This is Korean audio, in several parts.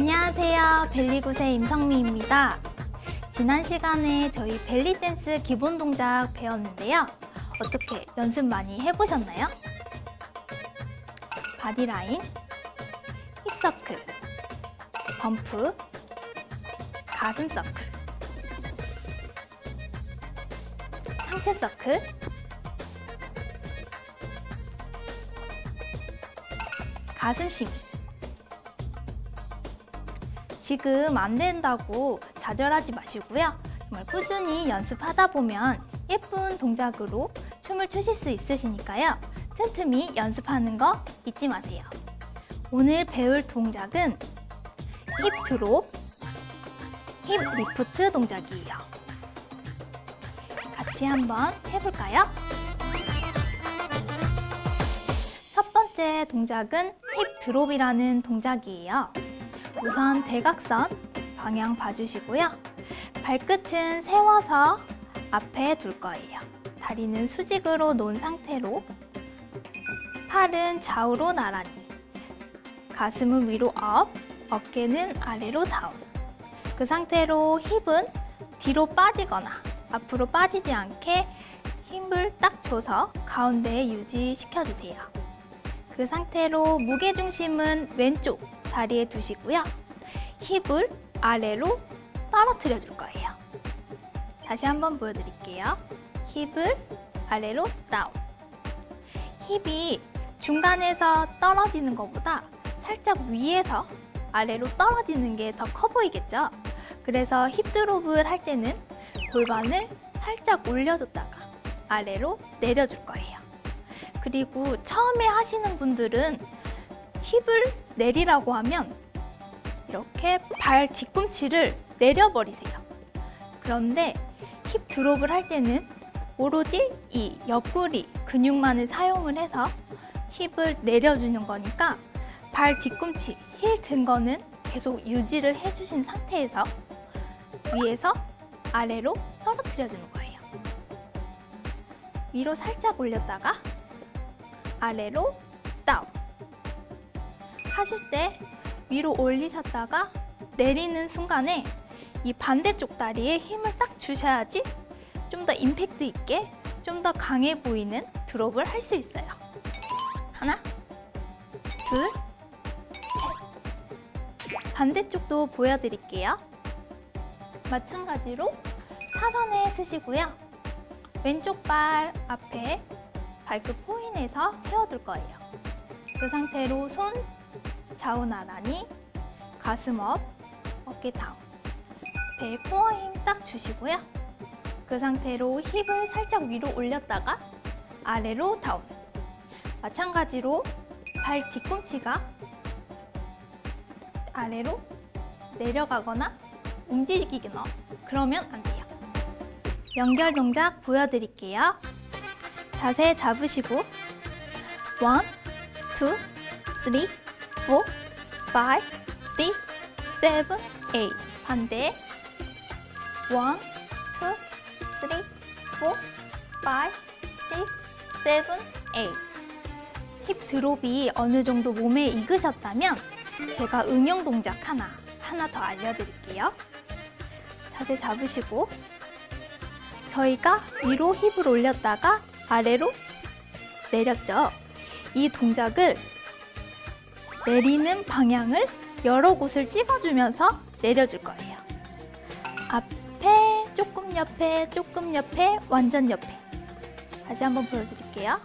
안녕하세요. 벨리굿의 임성미입니다. 지난 시간에 저희 벨리 댄스 기본 동작 배웠는데요. 어떻게 연습 많이 해보셨나요? 바디라인, 힙서클, 범프, 가슴 서클, 상체 서클, 가슴 심이. 지금 안 된다고 좌절하지 마시고요. 정말 꾸준히 연습하다 보면 예쁜 동작으로 춤을 추실 수 있으시니까요. 틈틈이 연습하는 거 잊지 마세요. 오늘 배울 동작은 힙 드롭, 힙 리프트 동작이에요. 같이 한번 해볼까요? 첫 번째 동작은 힙 드롭이라는 동작이에요. 우선 대각선 방향 봐주시고요. 발끝은 세워서 앞에 둘 거예요. 다리는 수직으로 놓은 상태로 팔은 좌우로 나란히 가슴은 위로 업, 어깨는 아래로 다운 그 상태로 힙은 뒤로 빠지거나 앞으로 빠지지 않게 힘을 딱 줘서 가운데에 유지시켜주세요. 그 상태로 무게중심은 왼쪽 다리에 두시고요. 힙을 아래로 떨어뜨려 줄 거예요. 다시 한번 보여드릴게요. 힙을 아래로 다운. 힙이 중간에서 떨어지는 것보다 살짝 위에서 아래로 떨어지는 게 더 커 보이겠죠? 그래서 힙 드롭을 할 때는 골반을 살짝 올려줬다가 아래로 내려줄 거예요. 그리고 처음에 하시는 분들은 힙을 내리라고 하면 이렇게 발 뒤꿈치를 내려버리세요. 그런데 힙 드롭을 할 때는 오로지 이 옆구리 근육만을 사용을 해서 힙을 내려주는 거니까 발 뒤꿈치, 힐 든 거는 계속 유지를 해주신 상태에서 위에서 아래로 떨어뜨려 주는 거예요. 위로 살짝 올렸다가 아래로 다운. 하실 때 위로 올리셨다가 내리는 순간에 이 반대쪽 다리에 힘을 딱 주셔야지 좀 더 임팩트 있게 좀 더 강해 보이는 드롭을 할 수 있어요. 하나, 둘, 셋. 반대쪽도 보여드릴게요. 마찬가지로 사선에 쓰시고요. 왼쪽 발 앞에 발끝 포인해서 세워둘 거예요. 그 상태로 손 좌우 나란히 가슴 업, 어깨 다운. 배에 코어 힘 딱 주시고요. 그 상태로 힙을 살짝 위로 올렸다가 아래로 다운. 마찬가지로 발 뒤꿈치가 아래로 내려가거나 움직이거나 그러면 안 돼요. 연결 동작 보여드릴게요. 자세 잡으시고 원, 투, 쓰리, 포, 파이, 식, 세븐, 에잇 반대 원, 투, 쓰리, 포, 파이, 식, 세븐, 에잇 힙 드롭이 어느 정도 몸에 익으셨다면 제가 응용 동작 하나 하나 더 알려드릴게요. 자세 잡으시고 저희가 위로 힙을 올렸다가 아래로 내렸죠. 이 동작을 내리는 방향을 여러 곳을 찍어주면서 내려줄 거예요. 앞에, 조금 옆에, 조금 옆에, 완전 옆에. 다시 한번 보여드릴게요.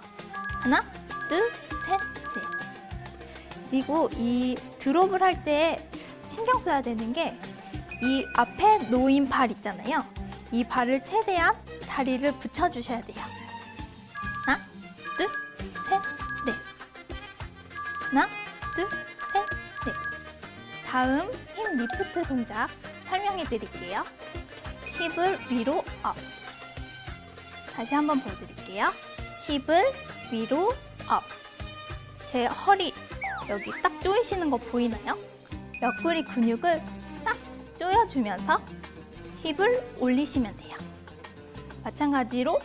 하나, 둘, 셋, 넷. 그리고 이 드롭을 할 때 신경 써야 되는 게 이 앞에 놓인 발 있잖아요. 이 발을 최대한 다리를 붙여주셔야 돼요. 하나, 둘, 셋, 넷. 하나, 둘, 셋, 넷. 다음 힙 리프트 동작 설명해 드릴게요. 힙을 위로 업. 다시 한번 보여드릴게요. 힙을 위로 업. 제 허리 여기 딱 조이시는 거 보이나요? 옆구리 근육을 딱 조여주면서 힙을 올리시면 돼요. 마찬가지로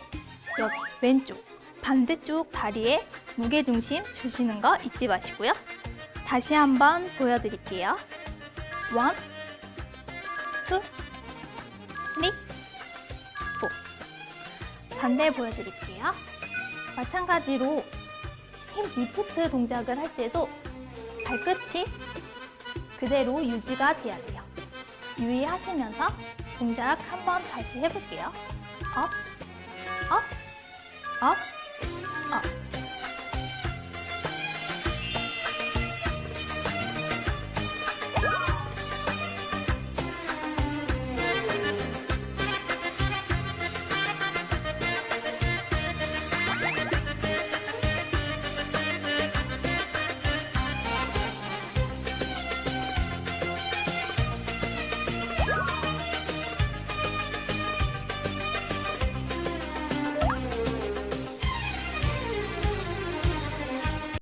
여기 왼쪽 반대쪽 다리에 무게중심 주시는 거 잊지 마시고요. 다시 한번 보여드릴게요. one, two, three, four. 반대 보여드릴게요. 마찬가지로 힙 리프트 동작을 할 때도 발끝이 그대로 유지가 돼야 돼요. 유의하시면서 동작 한번 다시 해볼게요. 업, 업, 업, 업.